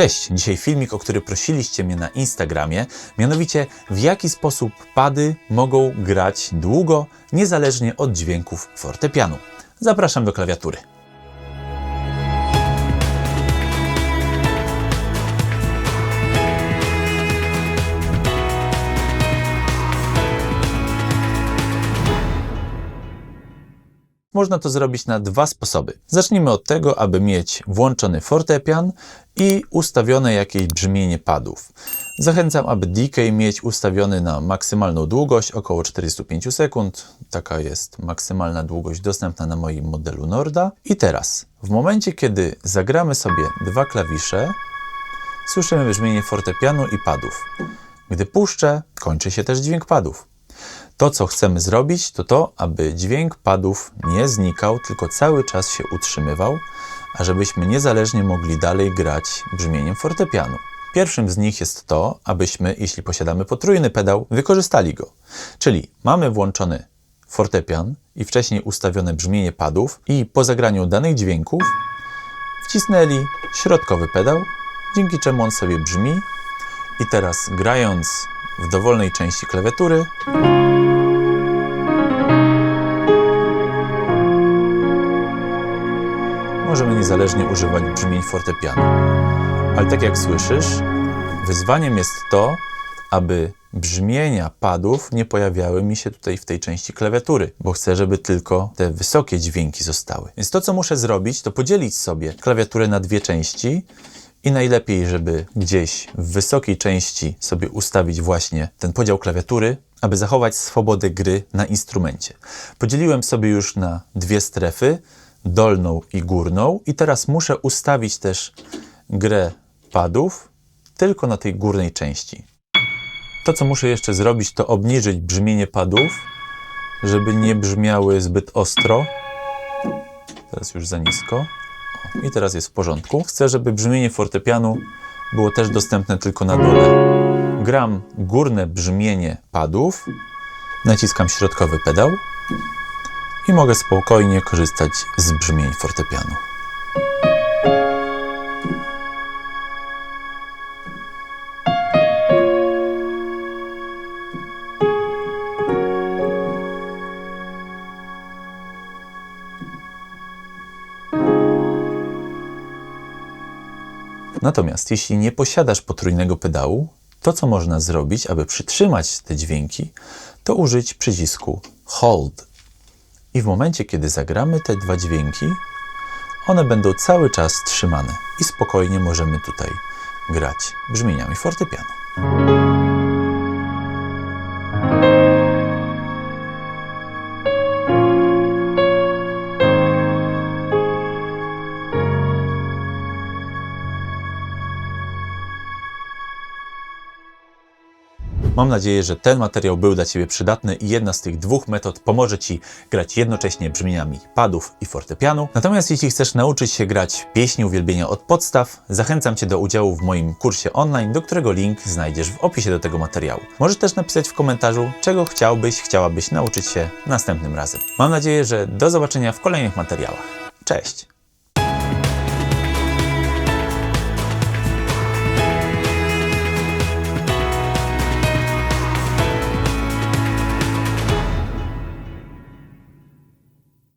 Cześć, dzisiaj filmik, o który prosiliście mnie na Instagramie, mianowicie w jaki sposób pady mogą grać długo, niezależnie od dźwięków fortepianu. Zapraszam do klawiatury. Można to zrobić na dwa sposoby. Zacznijmy od tego, aby mieć włączony fortepian i ustawione jakieś brzmienie padów. Zachęcam, aby decay mieć ustawiony na maksymalną długość, około 45 sekund. Taka jest maksymalna długość dostępna na moim modelu Norda. I teraz, w momencie, kiedy zagramy sobie dwa klawisze, słyszymy brzmienie fortepianu i padów. Gdy puszczę, kończy się też dźwięk padów. To, co chcemy zrobić, to to, aby dźwięk padów nie znikał, tylko cały czas się utrzymywał, a żebyśmy niezależnie mogli dalej grać brzmieniem fortepianu. Pierwszym z nich jest to, abyśmy, jeśli posiadamy potrójny pedał, wykorzystali go. Czyli mamy włączony fortepian i wcześniej ustawione brzmienie padów i po zagraniu danych dźwięków wcisnęli środkowy pedał, dzięki czemu on sobie brzmi i teraz grając w dowolnej części klawiatury możemy niezależnie używać brzmień fortepianu. Ale tak jak słyszysz, wyzwaniem jest to, aby brzmienia padów nie pojawiały mi się tutaj w tej części klawiatury, bo chcę, żeby tylko te wysokie dźwięki zostały. Więc to, co muszę zrobić, to podzielić sobie klawiaturę na dwie części i najlepiej, żeby gdzieś w wysokiej części sobie ustawić właśnie ten podział klawiatury, aby zachować swobodę gry na instrumencie. Podzieliłem sobie już na dwie strefy, dolną i górną i teraz muszę ustawić też grę padów tylko na tej górnej części. To, co muszę jeszcze zrobić, to obniżyć brzmienie padów, żeby nie brzmiały zbyt ostro. Teraz już za nisko. I teraz jest w porządku. Chcę, żeby brzmienie fortepianu było też dostępne tylko na dole. Gram górne brzmienie padów, naciskam środkowy pedał i mogę spokojnie korzystać z brzmień fortepianu. Natomiast jeśli nie posiadasz potrójnego pedału, to co można zrobić, aby przytrzymać te dźwięki, to użyć przycisku Hold. I w momencie, kiedy zagramy te dwa dźwięki, one będą cały czas trzymane i spokojnie możemy tutaj grać brzmieniami fortepianu. Mam nadzieję, że ten materiał był dla Ciebie przydatny i jedna z tych dwóch metod pomoże Ci grać jednocześnie brzmieniami padów i fortepianu. Natomiast jeśli chcesz nauczyć się grać pieśni uwielbienia od podstaw, zachęcam Cię do udziału w moim kursie online, do którego link znajdziesz w opisie do tego materiału. Możesz też napisać w komentarzu, czego chciałbyś, chciałabyś nauczyć się następnym razem. Mam nadzieję, że do zobaczenia w kolejnych materiałach. Cześć!